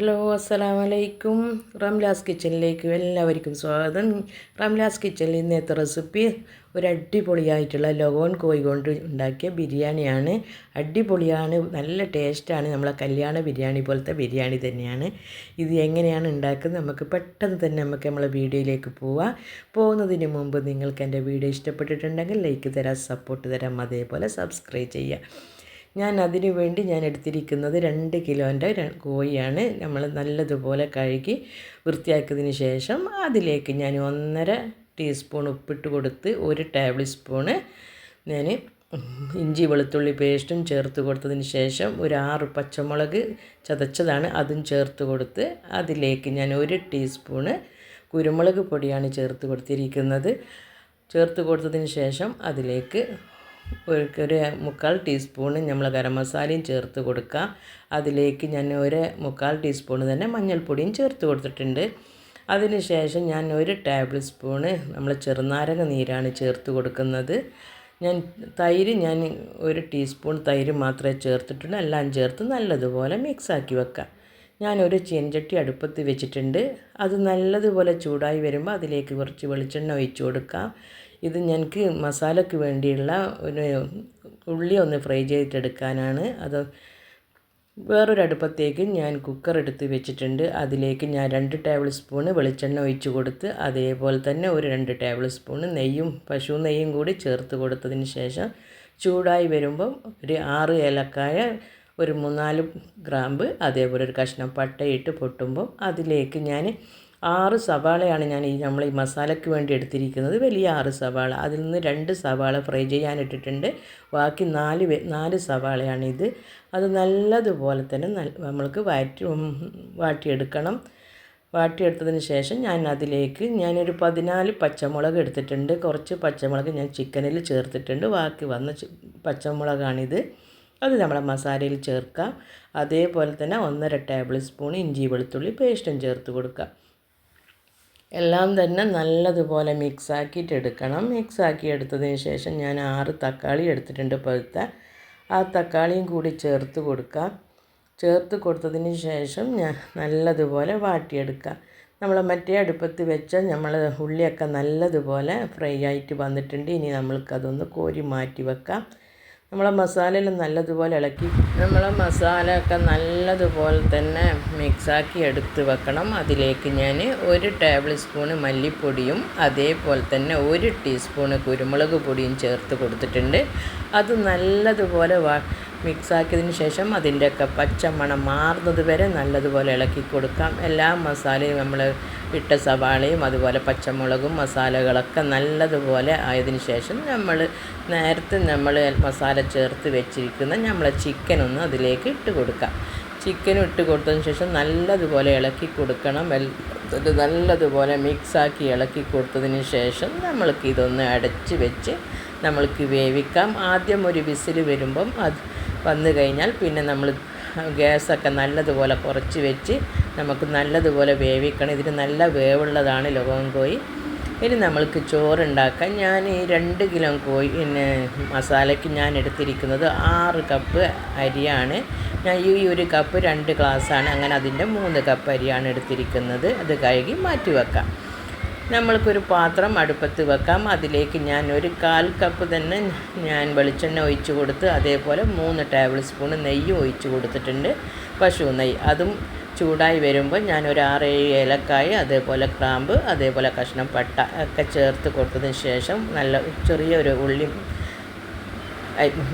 Hello അസ്സലാമലൈക്കും. റംലാസ് കിച്ചണിലേക്ക് എല്ലാവർക്കും സ്വാഗതം. റംലാസ് കിച്ചണിൽ ഇന്നത്തെ റെസിപ്പി ഒരു അടിപൊളിയായിട്ടുള്ള ലോകോൺ കോഴി കൊണ്ട് ഉണ്ടാക്കിയ ബിരിയാണിയാണ്. അടിപൊളിയാണ് നല്ല ടേസ്റ്റാണ്. നമ്മളെ കല്യാണ ബിരിയാണി പോലത്തെ ബിരിയാണി തന്നെയാണ്. ഇത് എങ്ങനെയാണ് ഉണ്ടാക്കുന്നത് നമുക്ക് പെട്ടെന്ന് തന്നെ നമുക്ക് നമ്മളെ വീഡിയോയിലേക്ക് പോവാം. പോകുന്നതിന് മുമ്പ് നിങ്ങൾക്ക് എന്റെ വീഡിയോ ഇഷ്ടപ്പെട്ടിട്ടുണ്ടെങ്കിൽ ലൈക്ക് തരാം സപ്പോർട്ട് തരാം അതേപോലെ സബ്സ്ക്രൈബ് ചെയ്യുക. ഞാൻ അതിനു വേണ്ടി ഞാൻ എടുത്തിരിക്കുന്നത് രണ്ട് കിലോന്റെ കോഴിയാണ്. നമ്മൾ നല്ലതുപോലെ കഴുകി വൃത്തിയാക്കിയതിന് ശേഷം അതിലേക്ക് ഞാൻ ഒന്നര ടീസ്പൂൺ ഉപ്പിട്ട് കൊടുത്ത് ഒരു ടേബിൾ സ്പൂണ് ഞാൻ ഇഞ്ചി വെളുത്തുള്ളി പേസ്റ്റും ചേർത്ത് കൊടുത്തതിന് ശേഷം ഒരു ആറ് പച്ചമുളക് ചതച്ചതാണ് അതും ചേർത്ത് കൊടുത്ത് അതിലേക്ക് ഞാൻ ഒരു ടീസ്പൂണ് കുരുമുളക് പൊടിയാണ് ചേർത്ത് കൊടുത്തിരിക്കുന്നത്. ചേർത്ത് കൊടുത്തതിന് ശേഷം അതിലേക്ക് ഒരു മുക്കാൽ ടീസ്പൂണ് നമ്മൾ ഗരം മസാലയും ചേർത്ത് കൊടുക്കുക. അതിലേക്ക് ഞാൻ ഒരു മുക്കാൽ ടീസ്പൂണ് തന്നെ മഞ്ഞൾപ്പൊടിയും ചേർത്ത് കൊടുത്തിട്ടുണ്ട്. അതിന് ശേഷം ഞാൻ ഒരു ടേബിൾ സ്പൂണ് നമ്മൾ ചെറുനാരങ്ങ നീരാണ് ചേർത്ത് കൊടുക്കുന്നത്. ഞാൻ തൈര് ഞാൻ ഒരു ടീസ്പൂൺ തൈര് മാത്രമേ ചേർത്തിട്ടുള്ളൂ. എല്ലാം ചേർത്ത് നല്ലതുപോലെ മിക്സാക്കി വെക്കാം ഞാനൊരു ചീനച്ചട്ടി അടുപ്പത്ത് വെച്ചിട്ടുണ്ട്. അത് നല്ലതുപോലെ ചൂടായി വരുമ്പോൾ അതിലേക്ക് കുറച്ച് വെളിച്ചെണ്ണ ഒഴിച്ച് കൊടുക്കാം. ഇത് ഞങ്ങൾക്ക് മസാലയ്ക്ക് വേണ്ടിയുള്ള ഒരു ഉള്ളി ഒന്ന് ഫ്രൈ ചെയ്തിട്ടെടുക്കാനാണ് അത് വേറൊരു അടുപ്പത്തേക്ക് ഞാൻ കുക്കർ എടുത്ത് വെച്ചിട്ടുണ്ട്. അതിലേക്ക് ഞാൻ രണ്ട് ടേബിൾ സ്പൂണ് വെളിച്ചെണ്ണ ഒഴിച്ച് കൊടുത്ത് അതേപോലെ തന്നെ ഒരു രണ്ട് ടേബിൾ സ്പൂണ് നെയ്യും പശു നെയ്യും കൂടി ചേർത്ത് കൊടുത്തതിന് ശേഷം ചൂടായി വരുമ്പം ഒരു ആറ് ഏലക്കായ ഒരു മൂന്നാൽ ഗ്രാമ്പ് അതേപോലെ ഒരു കഷ്ണം പട്ടയിട്ട് പൊട്ടുമ്പോൾ അതിലേക്ക് ഞാൻ ആറ് സവാളയാണ് ഞാൻ ഈ നമ്മൾ ഈ മസാലയ്ക്ക് വേണ്ടി എടുത്തിരിക്കുന്നത്. വലിയ ആറ് സവാള. അതിൽ നിന്ന് രണ്ട് സവാള ഫ്രൈ ചെയ്യാൻ ഇട്ടിട്ടുണ്ട്. ബാക്കി നാല് നാല് സവാളയാണ് ഇത്. അത് നല്ലതുപോലെ തന്നെ നമ്മൾക്ക് വാറ്റി വാട്ടിയെടുക്കണം. വാട്ടിയെടുത്തതിന് ശേഷം ഞാൻ അതിലേക്ക് ഞാനൊരു പതിനാല് പച്ചമുളക് എടുത്തിട്ടുണ്ട്. കുറച്ച് പച്ചമുളക് ഞാൻ ചിക്കനിൽ ചേർത്തിട്ടുണ്ട്. ബാക്കി വന്ന പച്ചമുളകാണിത്. അത് നമ്മുടെ മസാലയിൽ ചേർക്കാം അതേപോലെ തന്നെ ഒന്നര ടേബിൾ സ്പൂൺ ഇഞ്ചി വെളുത്തുള്ളി പേസ്റ്റും ചേർത്ത് കൊടുക്കുക. എല്ലാം തന്നെ നല്ലതുപോലെ മിക്സ് ആക്കിയിട്ട് എടുക്കണം. മിക്സ് ആക്കി എടുത്തതിന് ശേഷം ഞാൻ ആറ് തക്കാളി എടുത്തിട്ടുണ്ട് പഴുത്ത ആ തക്കാളിയും കൂടി ചേർത്ത് കൊടുക്കുക. ചേർത്ത് കൊടുത്തതിന് ശേഷം ഞാൻ നല്ലതുപോലെ വാട്ടിയെടുക്കുക. നമ്മൾ മറ്റേ അടുപ്പത്ത് വെച്ച നമ്മൾ ഉള്ളിയൊക്കെ നല്ലതുപോലെ ഫ്രൈ ആയിട്ട് വന്നിട്ടുണ്ട്. ഇനി നമ്മൾക്കതൊന്ന് കോരി മാറ്റി വെക്കാം. നമ്മളെ മസാലയിൽ നല്ലതുപോലെ ഇളക്കി നമ്മളെ മസാലയൊക്കെ നല്ലതുപോലെ തന്നെ മിക്സാക്കി എടുത്ത് വെക്കണം. അതിലേക്ക് ഞാൻ ഒരു ടേബിൾ സ്പൂണ് മല്ലിപ്പൊടിയും അതേപോലെ തന്നെ ഒരു ടീസ്പൂണ് കുരുമുളക് പൊടിയും ചേർത്ത് കൊടുത്തിട്ടുണ്ട്. അത് നല്ലതുപോലെ മിക്സാക്കിയതിന് ശേഷം അതിന്റെയൊക്കെ പച്ചമണം മാറുന്നത് വരെ നല്ലതുപോലെ ഇളക്കി കൊടുക്കാം. എല്ലാ മസാലയും നമ്മൾ ഇട്ട സവാളയും അതുപോലെ പച്ചമുളകും മസാലകളൊക്കെ നല്ലതുപോലെ ആയതിന് ശേഷം നമ്മൾ നേരത്തെ നമ്മൾ മസാല ചേർത്ത് വെച്ചിരിക്കുന്ന നമ്മളെ ചിക്കനൊന്ന് അതിലേക്ക് ഇട്ട് കൊടുക്കാം. ചിക്കൻ ഇട്ട് കൊടുത്തതിന് ശേഷം നല്ലതുപോലെ ഇളക്കി കൊടുക്കണം. ഇത് നല്ലതുപോലെ മിക്സാക്കി ഇളക്കി കൊടുത്തതിന് ശേഷം നമ്മൾക്ക് ഇതൊന്ന് അടച്ച് വെച്ച് നമ്മൾക്ക് വേവിക്കാം. ആദ്യം ഒരു വിസിൽ വരുമ്പം അത് വന്നു കഴിഞ്ഞാൽ പിന്നെ നമ്മൾ ഗ്യാസൊക്കെ നല്ലതുപോലെ കുറച്ച് വെച്ച് നമുക്ക് നല്ലതുപോലെ വേവിക്കണം. ഇതിന് നല്ല വേവുള്ളതാണ് ലോകം കോഴി. ഇനി നമ്മൾക്ക് ചോറുണ്ടാക്കാൻ ഞാൻ ഈ രണ്ട് കിലോ കോഴി പിന്നെ മസാലയ്ക്ക് ഞാൻ എടുത്തിരിക്കുന്നത് ആറ് കപ്പ് അരിയാണ്. ഞാൻ ഈ ഒരു കപ്പ് രണ്ട് ഗ്ലാസ്സാണ്. അങ്ങനെ അതിന്റെ മൂന്ന് കപ്പ് അരിയാണ് എടുത്തിരിക്കുന്നത്. അത് കഴുകി മാറ്റി വെക്കാം. നമ്മൾക്കൊരു പാത്രം അടുപ്പത്ത് വെക്കാം. അതിലേക്ക് ഞാൻ ഒരു കാൽ കപ്പ് തന്നെ ഞാൻ വെളിച്ചെണ്ണ ഒഴിച്ച് കൊടുത്ത് അതേപോലെ മൂന്ന് ടേബിൾ സ്പൂൺ നെയ്യും ഒഴിച്ച് കൊടുത്തിട്ടുണ്ട്. പശു നെയ്യ്. അതും ചൂടായി വരുമ്പോൾ ഞാൻ ഒരു ആറേഴ് ഏലക്കായ അതേപോലെ ക്രാമ്പ് അതേപോലെ കഷ്ണം പട്ട ഒക്കെ ചേർത്ത് കൊടുത്തതിന് ശേഷം നല്ല ചെറിയൊരു ഉള്ളി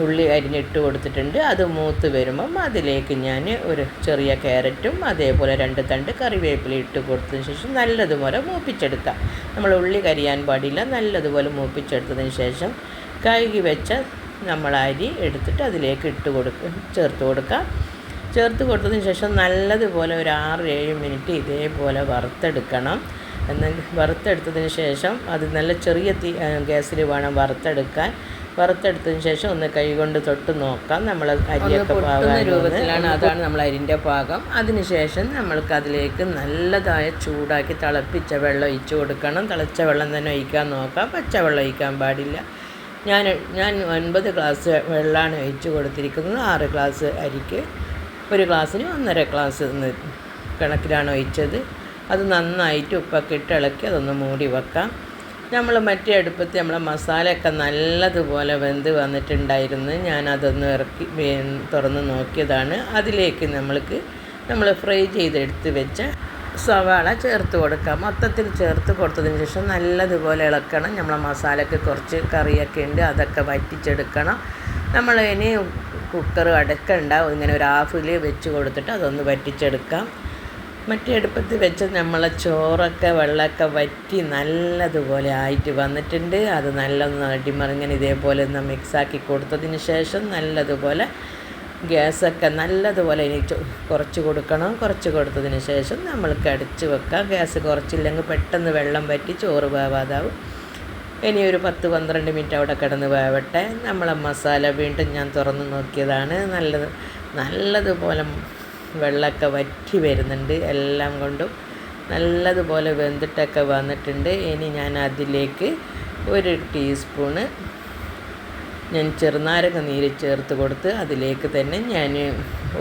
ഉള്ളി അരിഞ്ഞിട്ട് കൊടുത്തിട്ടുണ്ട്. അത് മൂത്ത് വരുമ്പം അതിലേക്ക് ഞാൻ ഒരു ചെറിയ ക്യാരറ്റും അതേപോലെ രണ്ട് തണ്ട് കറിവേപ്പില ഇട്ട് കൊടുത്തതിന് ശേഷം നല്ലതുപോലെ മൂപ്പിച്ചെടുക്കാം നമ്മൾ ഉള്ളി കരിയാൻ പാടില്ല നല്ലതുപോലെ മൂപ്പിച്ചെടുത്തതിന് ശേഷം കഴുകി വെച്ച നമ്മൾ അരി എടുത്തിട്ട് അതിലേക്ക് ഇട്ട് കൊടുക്കുക ചേർത്ത് കൊടുക്കാം. ചേർത്ത് കൊടുത്തതിന് ശേഷം നല്ലതുപോലെ ഒരു ആറ് ഏഴ് മിനിറ്റ് ഇതേപോലെ വറുത്തെടുക്കണം. എന്നാൽ വറുത്തെടുത്തതിന് ശേഷം അത് നല്ല ചെറിയ തീ ഗ്യാസിൽ വേണം വറുത്തെടുക്കാൻ. വറുത്തെടുത്തതിന് ശേഷം ഒന്ന് കൈകൊണ്ട് തൊട്ട് നോക്കാം. നമ്മൾ അരിയൊക്കെ പാകം രൂപത്തിലാണ് അതാണ് നമ്മൾ അരിന്റെ പാകം. അതിനുശേഷം നമ്മൾക്ക് അതിലേക്ക് നല്ലതായ ചൂടാക്കി തിളപ്പിച്ച വെള്ളം ഒഴിച്ചു കൊടുക്കണം. തിളച്ച വെള്ളം തന്നെ ഒഴിക്കാൻ നോക്കാം. പച്ചവെള്ളം ഒഴിക്കാൻ പാടില്ല. ഞാൻ ഞാൻ ഒൻപത് ഗ്ലാസ് വെള്ളമാണ് ഒഴിച്ച് കൊടുത്തിരിക്കുന്നത്. ആറ് ഗ്ലാസ് അരിക്ക്. ഒരു ഗ്ലാസ്സിന് ഒന്നര ഗ്ലാസ് കണക്കിലാണ് ഒഴിച്ചത്. അത് നന്നായിട്ട് ഉപ്പൊക്കെ ഇട്ട് ഇളക്കി അതൊന്ന് മൂടി വെക്കാം. നമ്മൾ മറ്റേ അടുപ്പത്ത് നമ്മളെ മസാലയൊക്കെ നല്ലതുപോലെ വെന്ത് വന്നിട്ടുണ്ടായിരുന്നു. ഞാനതൊന്ന് ഇറക്കി തുറന്ന് നോക്കിയതാണ്. അതിലേക്ക് നമ്മൾക്ക് നമ്മൾ ഫ്രൈ ചെയ്തെടുത്ത് വെച്ച സവാള ചേർത്ത് കൊടുക്കാം. മൊത്തത്തിൽ ചേർത്ത് കൊടുത്തതിന് ശേഷം നല്ലതുപോലെ ഇളക്കണം. നമ്മളെ മസാലയ്ക്ക് കുറച്ച് കറിയൊക്കെ ഉണ്ട് അതൊക്കെ വറ്റിച്ചെടുക്കണം. നമ്മൾ ഇനി കുക്കർ അടക്കണ്ട. ഇങ്ങനെ ഒരു ഹാഫിൽ വെച്ച് കൊടുത്തിട്ട് അതൊന്ന് വറ്റിച്ചെടുക്കാം. മറ്റേ അടുപ്പത്ത് വെച്ച് നമ്മളെ ചോറൊക്കെ വെള്ളമൊക്കെ വറ്റി നല്ലതുപോലെ ആയിട്ട് വന്നിട്ടുണ്ട്. അത് നല്ലൊന്ന് അടിമറിങ്ങനെ ഇതേപോലെ ഒന്ന് മിക്സാക്കി കൊടുത്തതിന് ശേഷം നല്ലതുപോലെ ഗ്യാസൊക്കെ നല്ലതുപോലെ ഇനി കുറച്ച് കൊടുക്കണം. കുറച്ച് കൊടുത്തതിന് ശേഷം നമ്മൾക്ക് അടിച്ച് വെക്കാം. ഗ്യാസ് കുറച്ചില്ലെങ്കിൽ പെട്ടെന്ന് വെള്ളം വറ്റി ചോറ് വേവാതാവും. ഇനി ഒരു പത്ത് പന്ത്രണ്ട് മിനിറ്റ് അവിടെ കിടന്ന് വേവട്ടെ. നമ്മളെ മസാല വീണ്ടും ഞാൻ തുറന്ന് നോക്കിയതാണ്. നല്ലത് നല്ലതുപോലെ വെള്ളമൊക്കെ വറ്റി വരുന്നുണ്ട് എല്ലാം കൊണ്ടും. നല്ലതുപോലെ വെന്തിട്ടൊക്കെ വന്നിട്ടുണ്ട്. ഇനി ഞാൻ അതിലേക്ക് ഒരു ടീസ്പൂണ് ഞാൻ ചെറുനാരങ്ങ നീര് ചേർത്ത് കൊടുത്ത് അതിലേക്ക് തന്നെ ഞാൻ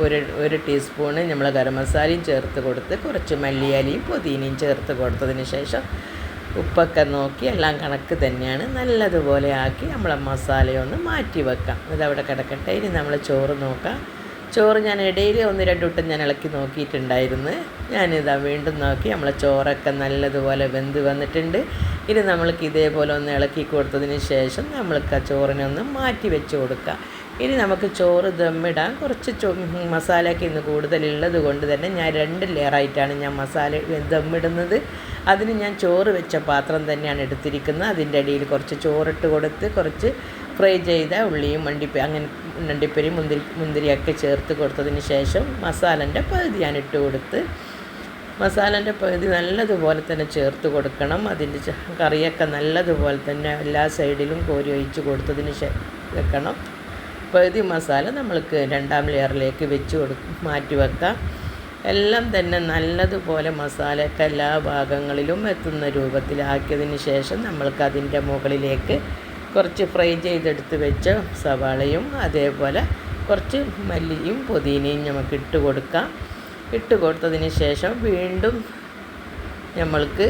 ഒരു ഒരു ടീസ്പൂണ് നമ്മൾ ഗരം മസാലയും ചേർത്ത് കൊടുത്ത് കുറച്ച് മല്ലിയാലിയും പുതിനയും ചേർത്ത് കൊടുത്തതിന് ശേഷം ഉപ്പൊക്കെ നോക്കി എല്ലാം കണക്ക് തന്നെയാണ്. നല്ലതുപോലെ ആക്കി നമ്മളെ മസാലയൊന്ന് മാറ്റി വെക്കാം. ഇതവിടെ കിടക്കട്ടെ. ഇനി നമ്മൾ ചോറ് നോക്കാം. ചോറ് ഞാൻ ഇടയിൽ ഒന്ന് രണ്ട് വട്ടം ഞാൻ ഇളക്കി നോക്കിയിട്ടുണ്ടായിരുന്നു. ഞാനിതാ വീണ്ടും നോക്കി. നമ്മളെ ചോറൊക്കെ നല്ലതുപോലെ വെന്ത് വന്നിട്ടുണ്ട്. ഇനി നമ്മൾക്ക് ഇതേപോലെ ഒന്ന് ഇളക്കി കൊടുത്തതിന് ശേഷം നമ്മൾക്ക് ആ ചോറിനെ ഒന്ന് മാറ്റി വെച്ച് കൊടുക്കാം. ഇനി നമുക്ക് ചോറ് ദമ്മിടാൻ കുറച്ച് ചോ മസാലയൊക്കെ ഇന്ന് കൂടുതലുള്ളത് കൊണ്ട് തന്നെ ഞാൻ രണ്ട് ലെയറായിട്ടാണ് ഞാൻ മസാല ദമ്മിടുന്നത്. അതിന് ഞാൻ ചോറ് വെച്ച പാത്രം തന്നെയാണ് എടുത്തിരിക്കുന്നത്. അതിന്റെ അടിയിൽ കുറച്ച് ചോറിട്ട് കൊടുത്ത് കുറച്ച് ഫ്രൈ ചെയ്ത ഉള്ളിയും മണ്ടിപ്പ അങ്ങനെ മണ്ടിപ്പരി മുന്തിരി മുന്തിരിയൊക്കെ ചേർത്ത് കൊടുത്തതിന് ശേഷം മസാലന്റെ പകുതി ഞാൻ ഇട്ട് കൊടുത്ത് മസാലന്റെ പകുതി നല്ലതുപോലെ തന്നെ ചേർത്ത് കൊടുക്കണം. അതിന്റെ കറിയൊക്കെ നല്ലതുപോലെ തന്നെ എല്ലാ സൈഡിലും കോരി ഒഴിച്ച് കൊടുത്തതിന് വെക്കണം. പകുതി മസാല നമ്മൾക്ക് രണ്ടാം ലെയറിലേക്ക് വെച്ച് കൊടു മാറ്റി വെക്കാം. എല്ലാം തന്നെ നല്ലതുപോലെ മസാലയൊക്കെ എല്ലാ ഭാഗങ്ങളിലും എത്തുന്ന രൂപത്തിലാക്കിയതിന് ശേഷം നമ്മൾക്ക് അതിന്റെ മുകളിലേക്ക് കുറച്ച് ഫ്രൈ ചെയ്തെടുത്ത് വെച്ച സവാളയും അതേപോലെ കുറച്ച് മല്ലിയും പുതിനയും നമുക്ക് ഇട്ട് കൊടുക്കാം. ഇട്ട് കൊടുത്തതിന് ശേഷം വീണ്ടും നമ്മൾക്ക്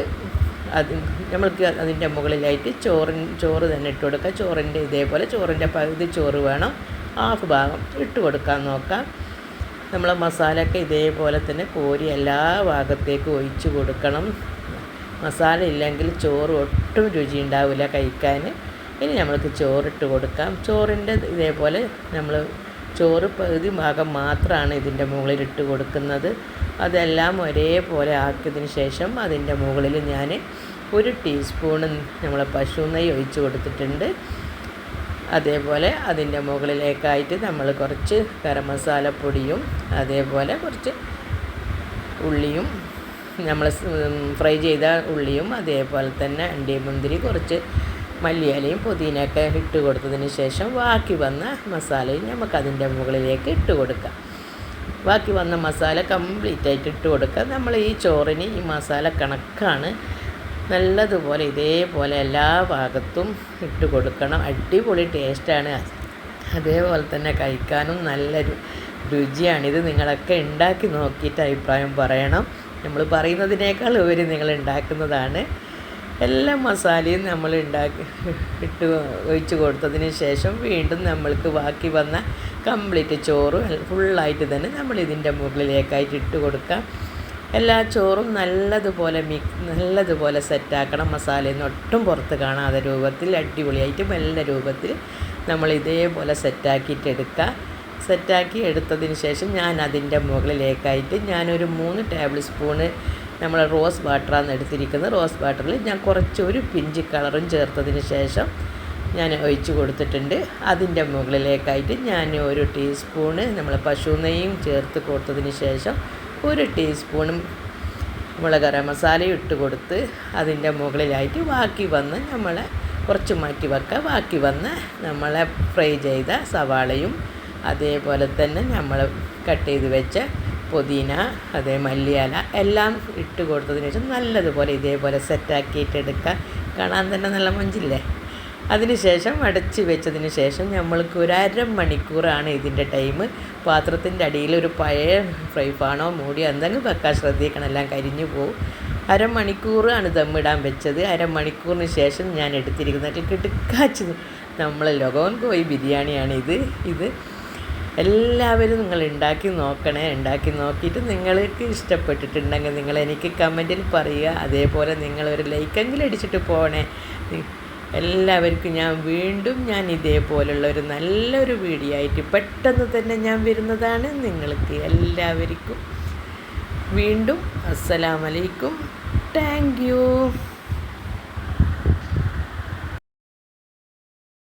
അത് നമ്മൾക്ക് അതിന്റെ മുകളിലായിട്ട് ചോറിൻ ചോറ് തന്നെ ഇട്ട് കൊടുക്കുക ചോറിന്റെ ഇതേപോലെ ചോറിന്റെ പകുതി ചോറ് വേണം. ഹാഫ് ഭാഗം ഇട്ട് കൊടുക്കാൻ നോക്കാം. നമ്മൾ മസാലയൊക്കെ ഇതേപോലെ തന്നെ കോരി എല്ലാ ഭാഗത്തേക്കും ഒഴിച്ച് കൊടുക്കണം. മസാല ഇല്ലെങ്കിൽ ചോറ് ഒട്ടും രുചി ഉണ്ടാവില്ല കഴിക്കാൻ. ഇനി നമ്മൾക്ക് ചോറിട്ട് കൊടുക്കാം. ചോറിന്റെ ഇതേപോലെ നമ്മൾ ചോറ് പകുതി ഭാഗം മാത്രമാണ് ഇതിന്റെ മുകളിൽ ഇട്ട് കൊടുക്കുന്നത്. അതെല്ലാം ഒരേപോലെ ആക്കിയതിന് ശേഷം അതിന്റെ മുകളിൽ ഞാൻ ഒരു ടീസ്പൂണ് നമ്മൾ പശു നെയ്യ് ഒഴിച്ച് കൊടുത്തിട്ടുണ്ട്. അതേപോലെ അതിന്റെ മുകളിലേക്കായിട്ട് നമ്മൾ കുറച്ച് ഗരം മസാലപ്പൊടിയും അതേപോലെ കുറച്ച് ഉള്ളിയും നമ്മൾ ഫ്രൈ ചെയ്ത ഉള്ളിയും അതേപോലെ തന്നെ അണ്ടിമുന്തിരി കുറച്ച് മല്ലിയിലയും പുതിനയൊക്കെ ഇട്ട് കൊടുത്തതിന് ശേഷം ബാക്കി വന്ന മസാലയും നമുക്ക് അതിന്റെ മുകളിലേക്ക് ഇട്ട് കൊടുക്കാം. ബാക്കി വന്ന മസാല കംപ്ലീറ്റ് ആയിട്ട് ഇട്ട് കൊടുക്കാം നമ്മൾ ഈ ചോറിന് ഈ മസാല കണക്കാണ്. നല്ലതുപോലെ ഇതേപോലെ എല്ലാ ഭാഗത്തും ഇട്ട് കൊടുക്കണം. അടിപൊളി ടേസ്റ്റാണ്. അതേപോലെ തന്നെ കഴിക്കാനും നല്ലൊരു രുചിയാണിത്. നിങ്ങളൊക്കെ ഉണ്ടാക്കി നോക്കിയിട്ട് അഭിപ്രായം പറയണം. നമ്മൾ പറയുന്നതിനേക്കാൾ ഉപരി നിങ്ങൾ ഉണ്ടാക്കുന്നതാണ്. എല്ലാ മസാലയും നമ്മൾ ഉണ്ടാക്കി ഇട്ട് ഒഴിച്ച് കൊടുത്തതിന് ശേഷം വീണ്ടും നമ്മൾക്ക് ബാക്കി വന്ന കംപ്ലീറ്റ് ചോറ് ഫുള്ളായിട്ട് തന്നെ നമ്മൾ ഇതിന്റെ മുകളിലേക്കായിട്ട് ഇട്ട് കൊടുക്കാം. എല്ലാ ചോറും നല്ലതുപോലെ മി നല്ലതുപോലെ സെറ്റാക്കണം മസാലയിൽ നിന്ന് ഒട്ടും പുറത്ത് കാണാതെ രൂപത്തിൽ അടിപൊളിയായിട്ട് നല്ല രൂപത്തിൽ നമ്മൾ ഇതേപോലെ സെറ്റാക്കിയിട്ട് എടുക്കുക സെറ്റാക്കി എടുത്തതിന് ശേഷം ഞാൻ അതിന്റെ മുകളിലേക്കായിട്ട് ഞാനൊരു മൂന്ന് ടേബിൾ സ്പൂണ് നമ്മൾ റോസ് വാട്ടറാണ് എടുത്തിരിക്കുന്നത് റോസ് വാട്ടറിൽ ഞാൻ കുറച്ച് ഒരു പിഞ്ച് കളറും ചേർത്തതിന് ശേഷം ഞാൻ ഒഴിച്ചു കൊടുത്തിട്ടുണ്ട്. അതിന്റെ മുകളിലേക്കായിട്ട് ഞാൻ ഒരു ടീസ്പൂണ് നമ്മൾ പശു നെയ്യും ചേർത്ത് കൊടുത്തതിന് ശേഷം ഒരു ടീസ്പൂണും മുളകര മസാലയും ഇട്ട് കൊടുത്ത് അതിന്റെ മുകളിലായിട്ട് ബാക്കി വന്ന് നമ്മളെ കുറച്ച് മാറ്റി വെക്കുക. ബാക്കി വന്ന് നമ്മളെ ഫ്രൈ ചെയ്ത സവാളയും അതേപോലെ തന്നെ നമ്മൾ കട്ട് ചെയ്ത് വെച്ച പുതിന അതേ മല്ലിയില എല്ലാം ഇട്ട് കൊടുത്തതിന് ശേഷം നല്ലതുപോലെ ഇതേപോലെ സെറ്റാക്കിയിട്ട് എടുക്കുക. കാണാൻ തന്നെ നല്ല മൊഞ്ചില്ലേ? അതിനുശേഷം അടച്ച് വെച്ചതിന് ശേഷം നമ്മൾക്ക് ഒരു അരമണിക്കൂറാണ് ഇതിന്റെ ടൈം പാത്രത്തിന്റെ അടിയിൽ ഒരു പഴയ ഫ്രൈ പാണോ മൂടി എന്തെങ്കിലും വെക്കാൻ ശ്രദ്ധിക്കണം എല്ലാം കരിഞ്ഞു പോകും അരമണിക്കൂറാണ് ദമ്മിടാൻ വെച്ചത്. അരമണിക്കൂറിന് ശേഷം ഞാൻ എടുത്തിരിക്കുന്നത് കിടുക്കാച്ചത്. നമ്മളെ ലോകോൻ പോയി ബിരിയാണിയാണ് ഇത് ഇത് എല്ലാവരും നിങ്ങൾ ഉണ്ടാക്കി നോക്കണേ ഉണ്ടാക്കി നോക്കിയിട്ട് നിങ്ങൾക്ക് ഇഷ്ടപ്പെട്ടിട്ടുണ്ടെങ്കിൽ നിങ്ങൾ എനിക്ക് കമന്റിൽ പറയുക. അതേപോലെ നിങ്ങളൊരു ലൈക്കെങ്കിലും അടിച്ചിട്ട് പോകണേ. എല്ലാവർക്കും ഞാൻ വീണ്ടും ഞാൻ ഇതേപോലുള്ള ഒരു നല്ലൊരു വീഡിയോ ആയിട്ട് പെട്ടെന്ന് തന്നെ ഞാൻ വരുന്നതാണ് നിങ്ങൾക്ക് എല്ലാവർക്കും. വീണ്ടും അസ്സലാമലൈക്കും. Thank you